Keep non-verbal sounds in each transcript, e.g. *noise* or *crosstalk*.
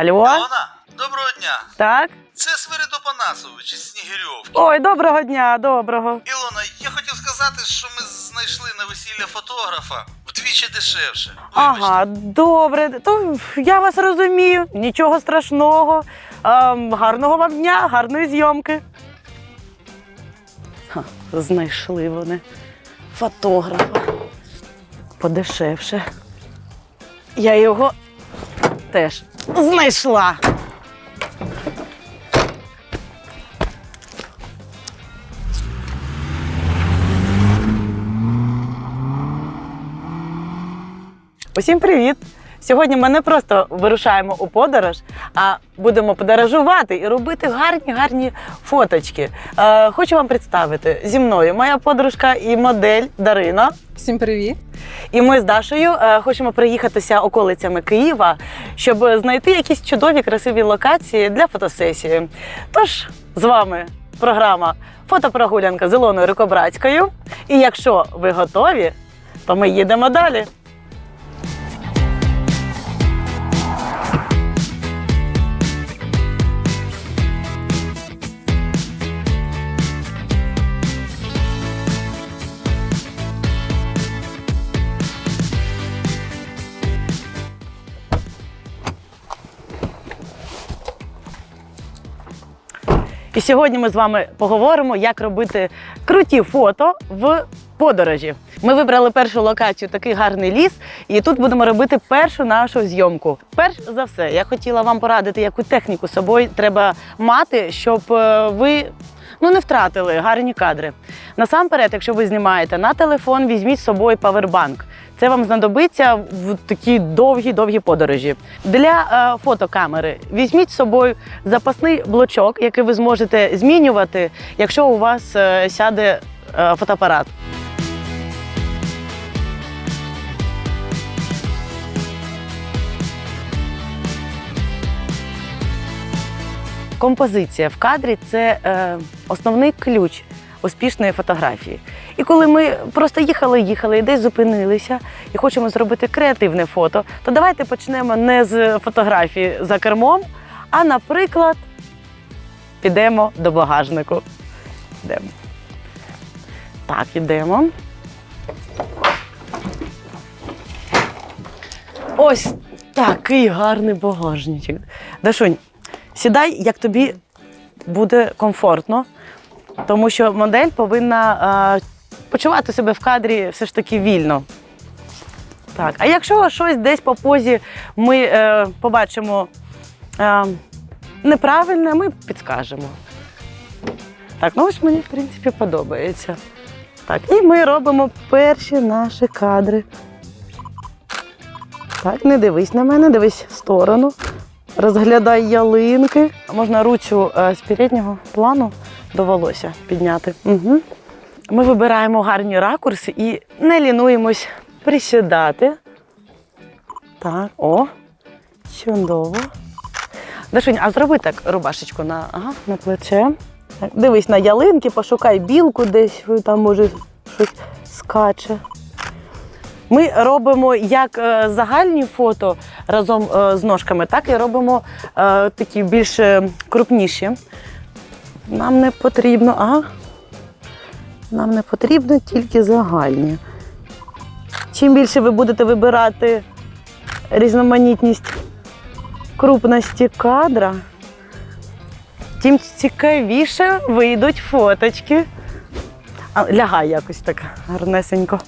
Алло? Ілона, доброго дня. Так? Це Свиридо Панасович із Снігирьовки. Ой, доброго дня, доброго. Ілона, я хотів сказати, що ми знайшли на весілля фотографа вдвічі дешевше. Вибачте. Ага, добре. То я вас розумію. Нічого страшного. Ем, гарного вам дня, гарної зйомки. Ха, знайшли вони фотографа. Подешевше. Я його теж знайшла. Усім привіт! Сьогодні ми не просто вирушаємо у подорож, а будемо подорожувати і робити гарні гарні фоточки. Е, хочу вам представити зі мною моя подружка і модель Дарина. Всім привіт! І ми з Дашою е, хочемо приїхатися околицями Києва, щоб знайти якісь чудові красиві локації для фотосесії. Тож з вами програма Фотопрогулянка з Ілоною Рикобратською. І якщо ви готові, то ми їдемо далі. І сьогодні ми з вами поговоримо, як робити круті фото в подорожі. Ми вибрали першу локацію, такий гарний ліс, і тут будемо робити першу нашу зйомку. Перш за все, я хотіла вам порадити, яку техніку з собою треба мати, щоб е, ви. Ну, не втратили гарні кадри. Насамперед, якщо ви знімаєте на телефон, візьміть з собою павербанк. Це вам знадобиться в такі довгі-довгі подорожі. Для е, фотокамери візьміть з собою запасний блочок, який ви зможете змінювати, якщо у вас е, сяде е, фотоапарат. Композиція в кадрі це е, основний ключ успішної фотографії. І коли ми просто їхали, їхали і десь зупинилися і хочемо зробити креативне фото, то давайте почнемо не з фотографії за кермом, а, наприклад, підемо до багажнику. Йдемо. Так, ідемо. Ось такий гарний багажничок. Дашунь, сідай, як тобі буде комфортно, тому що модель повинна е, почувати себе в кадрі все ж таки вільно. Так, а якщо щось десь по позі ми е, побачимо е, неправильне, ми підскажемо. Так, ну ось мені, в принципі, подобається. Так, і ми робимо перші наші кадри. Так, не дивись на мене, дивись в сторону. Розглядай ялинки. Можна руцю е, з переднього плану до волосся підняти. Угу. Ми вибираємо гарні ракурси і не лінуємось присідати. Так, о, чудово. Дашунь, а зроби так рубашечку на, ага, на плече. Так, дивись на ялинки, пошукай білку десь, там може щось скаче. Ми робимо як е, загальні фото разом е, з ножками, так і робимо е, такі більш крупніші. Нам не потрібно, ага. Нам не потрібно тільки загальні. Чим більше ви будете вибирати різноманітність крупності кадра, тим цікавіше вийдуть фоточки. А, лягай якось так гарнесенько.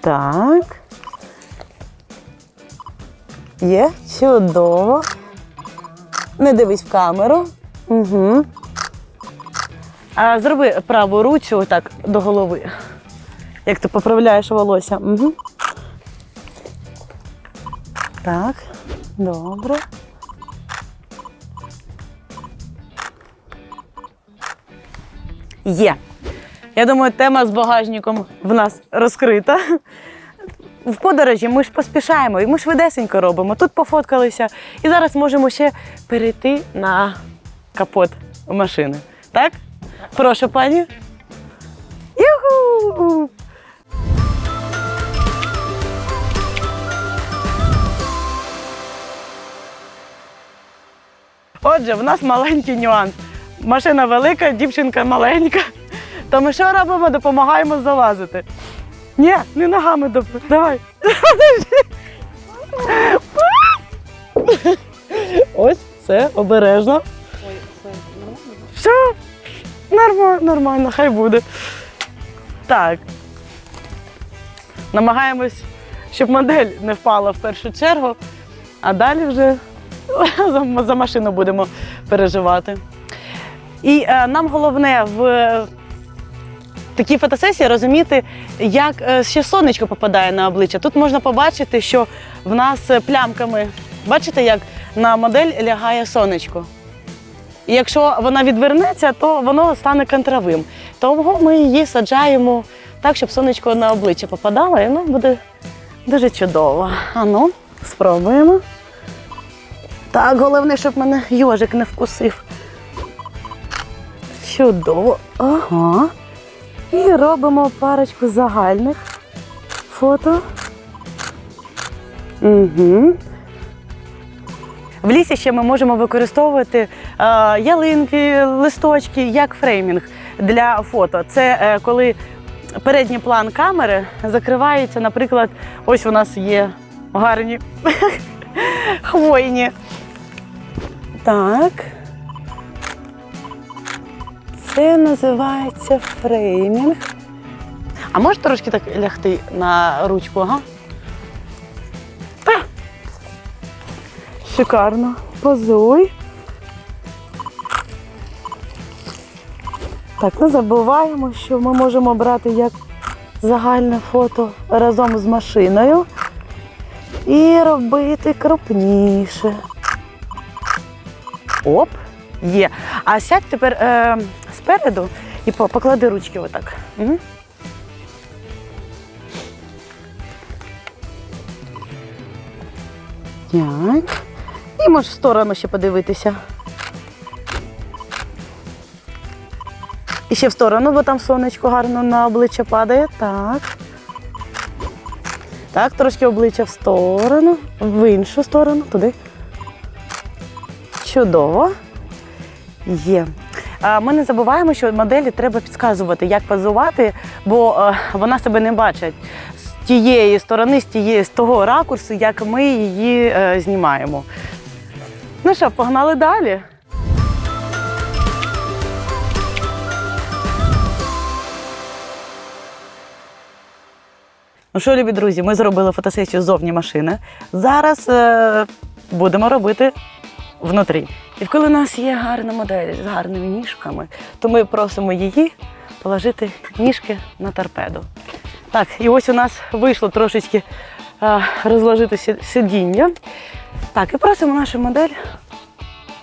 Так. Є, чудово. Не дивись в камеру. Угу. А зроби праву руцю так до голови. Як ти поправляєш волосся. Угу. Так, добре. Є. Я думаю, тема з багажником в нас розкрита в подорожі ми ж поспішаємо, і ми швидесенько робимо. Тут пофоткалися. І зараз можемо ще перейти на капот машини. Так? Прошу пані. Юху! Отже, в нас маленький нюанс. Машина велика, дівчинка маленька. То ми що робимо? Допомагаємо залазити. Ні, не ногами доп- Давай. Ось це обережно. Все, нормально, нормально, хай буде. Так. Намагаємось, щоб модель не впала в першу чергу, а далі вже *laughs* за, за машину будемо переживати. І е, нам головне в такій фотосесії розуміти, як е, ще сонечко попадає на обличчя. Тут можна побачити, що в нас е, плямками, бачите, як на модель лягає сонечко. І якщо вона відвернеться, то воно стане контравим. Тому ми її саджаємо так, щоб сонечко на обличчя попадало, і воно буде дуже чудово. А ну, спробуємо. Так, головне, щоб мене йожик не вкусив. Чудово. Ага. І робимо парочку загальних фото. Угу. В лісі ще ми можемо використовувати е, ялинки, листочки як фреймінг для фото. Це е, коли передній план камери закривається, наприклад, ось у нас є гарні *laughs* хвойні. Так. Це називається фреймінг. А можеш трошки так лягти на ручку, ага? Та. Шикарно. Позуй. Так, не забуваємо, що ми можемо брати як загальне фото разом з машиною і робити крупніше. Оп, є. А сядь тепер е, спереду і поклади ручки отак. Угу. Так. І можеш в сторону ще подивитися. І ще в сторону, бо там сонечко гарно на обличчя падає. Так. Так, трошки обличчя в сторону, в іншу сторону, туди. Чудово. Є. Ми не забуваємо, що моделі треба підказувати, як позувати, бо е, вона себе не бачить з тієї сторони, з тієї, з того ракурсу, як ми її е, знімаємо. Ну що, погнали далі. Ну що, любі друзі, ми зробили фотосесію зовні машини. Зараз е, будемо робити внутрі. І коли у нас є гарна модель з гарними ніжками, то ми просимо її положити ніжки на торпеду. Так, і ось у нас вийшло трошечки розложити сидіння. Так, і просимо нашу модель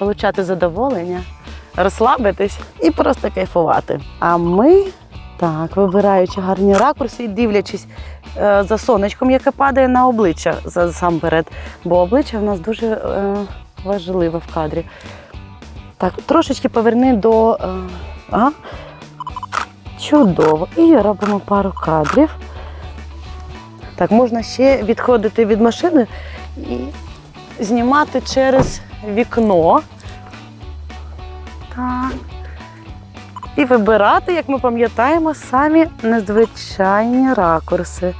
отримати задоволення, розслабитись і просто кайфувати. А ми, так, вибираючи гарні ракурси і дивлячись е, за сонечком, яке падає на обличчя засамперед, бо обличчя в нас дуже е, важливе в кадрі. Так, трошечки поверни до. Е, ага. Чудово. І робимо пару кадрів. Так, можна ще відходити від машини і знімати через вікно. Так. І вибирати, як ми пам'ятаємо, самі незвичайні ракурси.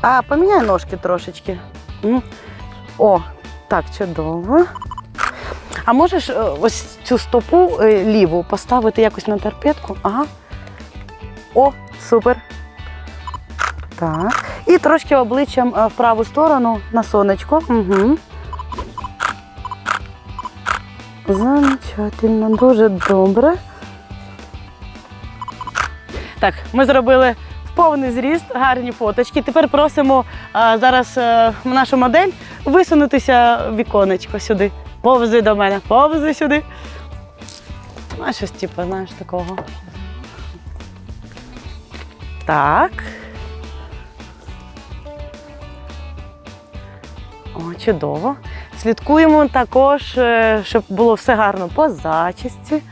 А, поміняй ножки трошечки. О, так, чудово. А можеш е, ось цю стопу е, ліву поставити якось на торпедку? Ага. О, супер. Так. І трошки обличчям е, в праву сторону на сонечко. Угу. Замечательно, дуже добре. Так, ми зробили повний зріст, гарні фоточки. Тепер просимо а, зараз е, нашу модель висунутися віконечко сюди. Повзи до мене, повзи сюди. А щось типу, знаєш, такого. Так. О, чудово. Слідкуємо також, е, щоб було все гарно по зачісті.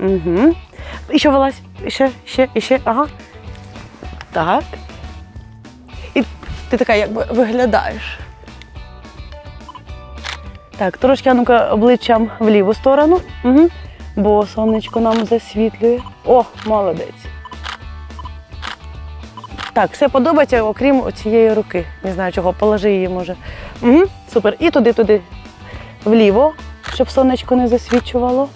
Угу. І що вилазь? І ще, ще, і ще. Ага. Так. І ти така якби виглядаєш. Так, трошки ну-ка обличчям в ліву сторону. Угу. Бо сонечко нам засвітлює. О, молодець. Так, все подобається, окрім цієї руки. Не знаю чого, положи її може. Угу, супер. І туди, туди, вліво, щоб сонечко не засвічувало.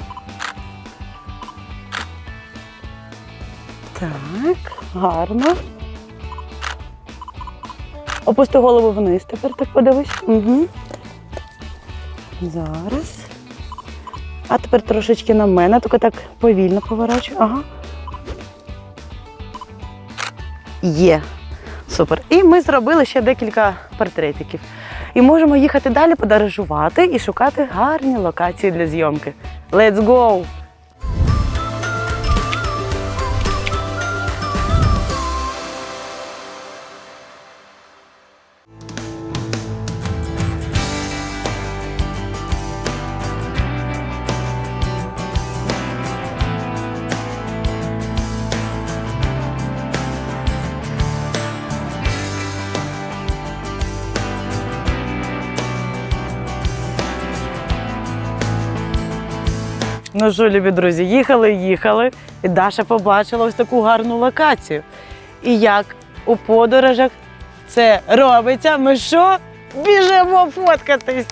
Так, гарно. Опусти голову вниз, тепер так подивись. Угу. Зараз. А тепер трошечки на мене, тільки так повільно поворачую. Ага. Є. Супер. І ми зробили ще декілька портретиків. І можемо їхати далі подорожувати і шукати гарні локації для зйомки. Let's go! Ну що, любі друзі, їхали, їхали, і Даша побачила ось таку гарну локацію. І як у подорожах це робиться, ми що? Біжимо фоткатись.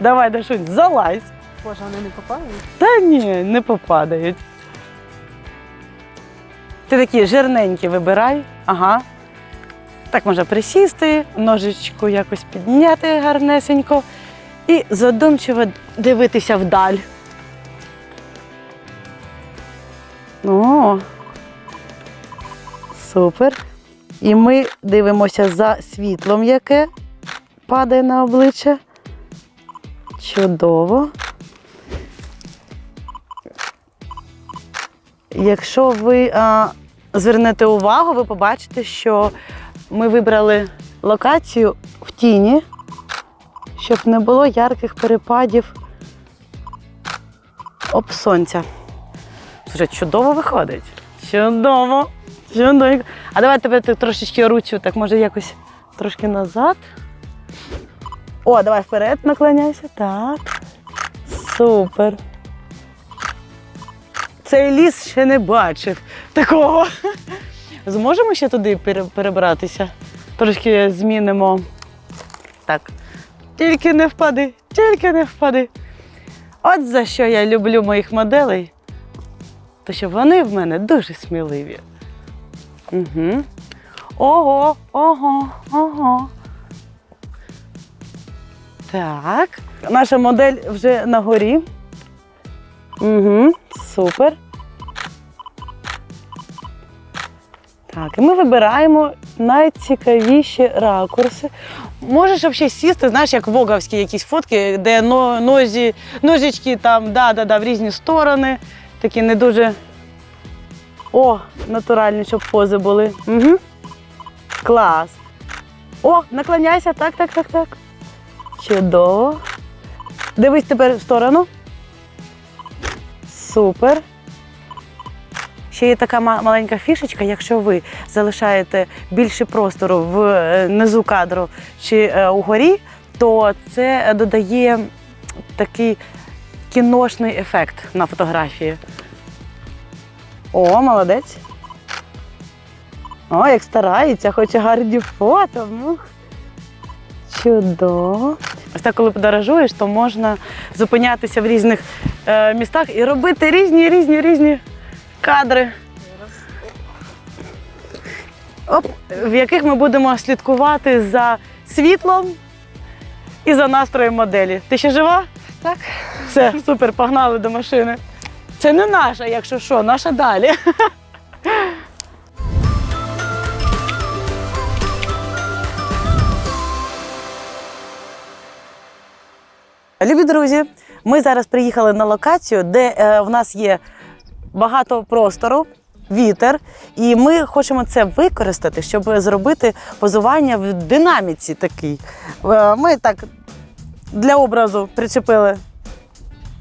Давай, Дашунь, залазь. Боже, вони не попали? Та ні, не попадають. Ти такі жирненькі вибирай. Ага. Так можна присісти, ножичку якось підняти гарнесенько і задумчиво дивитися вдаль. О, супер. І ми дивимося за світлом, яке падає на обличчя. Чудово. Якщо ви а, звернете увагу, ви побачите, що ми вибрали локацію в тіні, щоб не було ярких перепадів об сонця. Слушай, чудово виходить. Чудово. Чудово. А давай тебе трошечки ручу, так може якось трошки назад. О, давай вперед наклоняйся. Так. Супер. Цей ліс ще не бачив такого. Зможемо ще туди перебратися? Трошки змінимо. Так. Тільки не впади, тільки не впади. От за що я люблю моїх моделей, то що вони в мене дуже сміливі. Угу. Ого, ого, ого. Так. Наша модель вже на горі. Угу, супер. Так, і ми вибираємо найцікавіші ракурси. Можеш взагалі сісти, знаєш, як воговські якісь фотки, де но- нозі, ножички там, да, да, да, в різні сторони. Такі не дуже. О, натуральні, щоб пози були. Угу. Клас. О, наклоняйся, так, так, так, так. Чудово. Дивись тепер в сторону. Супер. Ще є така маленька фішечка, якщо ви залишаєте більше простору в е, кадру чи е, угорі, то це додає такий кіношний ефект на фотографії. О, молодець. О, як старається, хоче гарні фото. Ну. Чудово. Ось так, коли подорожуєш, то можна зупинятися в різних е, містах і робити різні, різні, різні кадри. Оп, в яких ми будемо слідкувати за світлом і за настроєм моделі. Ти ще жива? Так. Все, супер, погнали до машини. Це не наша, якщо що, наша далі. *laughs* Любі друзі, ми зараз приїхали на локацію, де е, в нас є багато простору, вітер, і ми хочемо це використати, щоб зробити позування в динаміці такий. Е, Ми так для образу причепили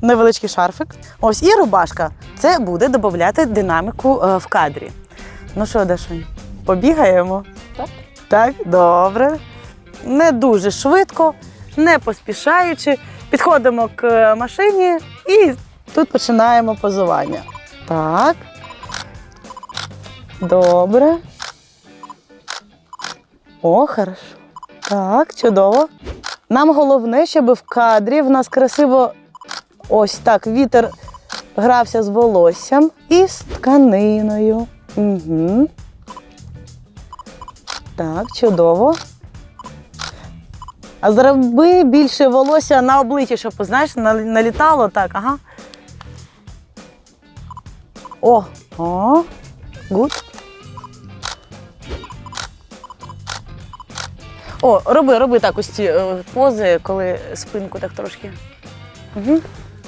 невеличкий шарфик. Ось і рубашка. Це буде додати динаміку е, в кадрі. Ну що, Дашунь, побігаємо? Так. Так, добре. Не дуже швидко, не поспішаючи. Підходимо к машині і тут починаємо позування. Так. Добре. О, хорошо. Так, чудово. Нам головне, щоб в кадрі в нас красиво ось так вітер грався з волоссям і з тканиною. Угу. Так, чудово. А зроби більше волосся на обличчі, щоб, знаєш, налітало так, ага. О, о, гуд. О, роби, роби так ось ці е, пози, коли спинку так трошки. Угу.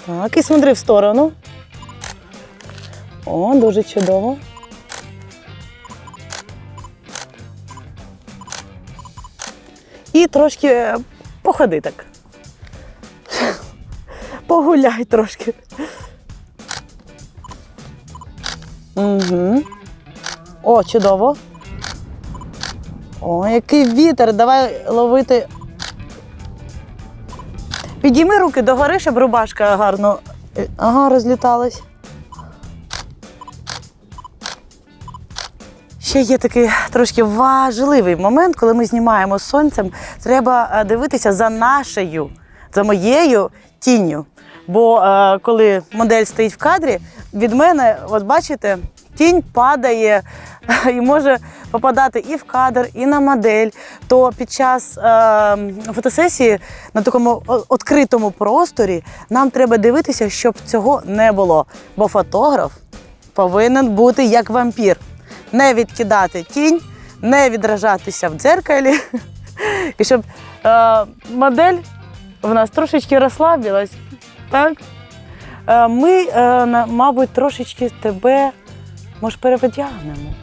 Так, і смотри в сторону. О, дуже чудово. І трошки е, походи так. *laughs* Погуляй трошки. Угу. О, чудово. О, який вітер. Давай ловити. Підійми руки догори, щоб рубашка гарно. е, Ага, розліталась. Ще є такий трошки важливий момент, коли ми знімаємо з сонцем. Треба е, дивитися за нашою, за моєю тінню. Бо е, коли модель стоїть в кадрі, від мене, от бачите, тінь падає *laughs* і може попадати і в кадр, і на модель. То під час е, фотосесії на такому відкритому просторі нам треба дивитися, щоб цього не було. Бо фотограф повинен бути як вампір. Не відкидати тінь, не відражатися в дзеркалі. *laughs* І щоб е, модель в нас трошечки розслабилась. Так? Е, ми, е, мабуть, трошечки тебе, може, перевдягнемо.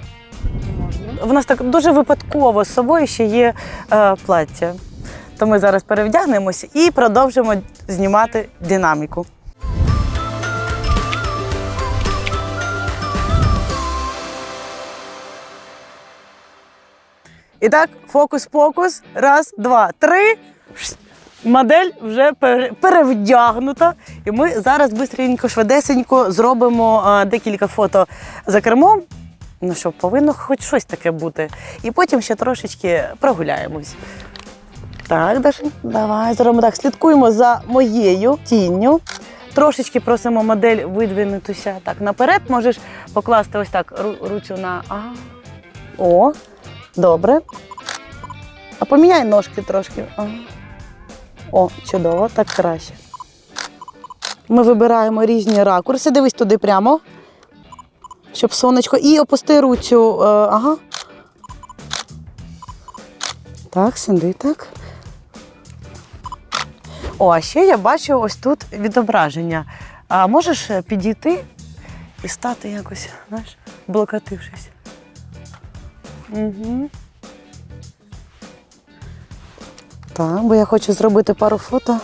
В нас так дуже випадково з собою ще є е, плаття. То ми зараз перевдягнемося і продовжимо знімати динаміку. І так, фокус-покус. Раз, два, три. Модель вже пере- перевдягнута. І ми зараз бистренько, швидесенько зробимо е, декілька фото за кермом. Ну що, повинно хоч щось таке бути. І потім ще трошечки прогуляємось. Так, Даша, давай зробимо так. Слідкуємо за моєю тінню. Трошечки просимо модель видвинутися так наперед. Можеш покласти ось так ру- руцю на. Ага. О, добре. А поміняй ножки трошки. Ага. О, чудово, так краще. Ми вибираємо різні ракурси. Дивись туди прямо. Щоб сонечко. І опусти руцю. е, ага. Так, сиди так. О, а ще я бачу ось тут відображення. А можеш е, підійти і стати якось, знаєш, блокатившись. Угу. Так, бо я хочу зробити пару фото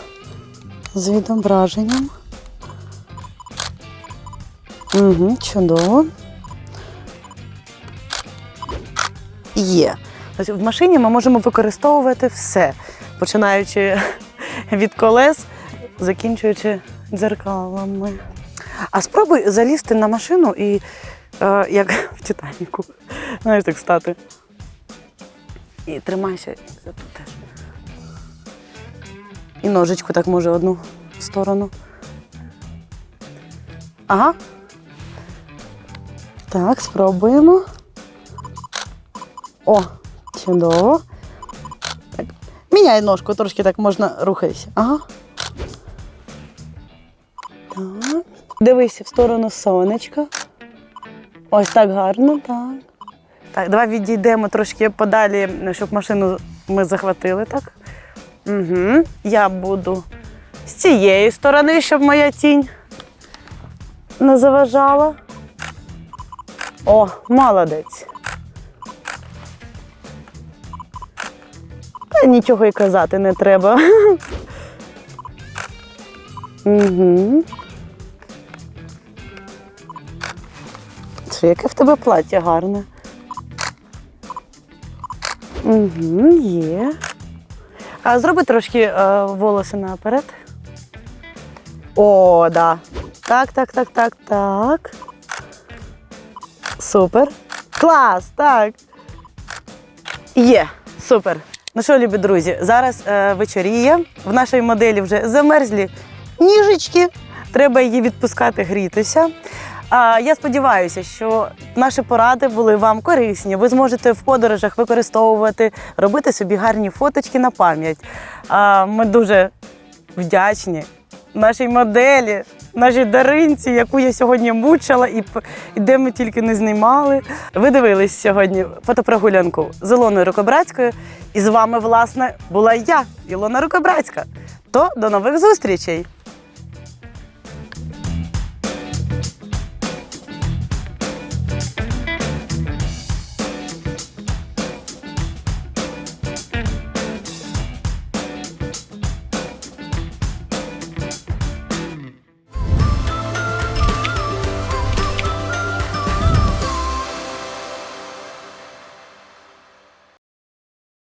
з відображенням. Угу, чудово. Є. В машині ми можемо використовувати все, починаючи *laughs* від колес, закінчуючи дзеркалами. А спробуй залізти на машину і е, як *laughs* в Титаніку. Знаєш, так стати. І тримайся за тут теж. І ножичку так може одну в сторону. Ага. Так, спробуємо. О, чудово. Так. Міняй ножку, трошки так можна рухайся. Ага. Так. Дивись в сторону сонечка. Ось так гарно, так. Так, давай відійдемо трошки подалі, щоб машину ми захватили, так? Угу. Я буду з цієї сторони, щоб моя тінь не заважала. О, молодець. Та нічого й казати не треба. Угу. Що, яке в тебе плаття гарне? Угу, є. А зроби трошки е, волоси наперед. О, да. Так, так, так, так, так. Супер. Клас, так. Є, супер. Ну що, любі друзі, зараз е, вечоріє. В нашій моделі вже замерзлі ніжечки. Треба її відпускати грітися. А, я сподіваюся, що наші поради були вам корисні. Ви зможете в подорожах використовувати, робити собі гарні фоточки на пам'ять. А, ми дуже вдячні нашій моделі, нашій даринці, яку я сьогодні мучила і, де ми тільки не знімали. Ви дивились сьогодні фотопрогулянку з Ілоною Рукобратською. І з вами, власне, була я, Ілона Рукобратська. То до нових зустрічей!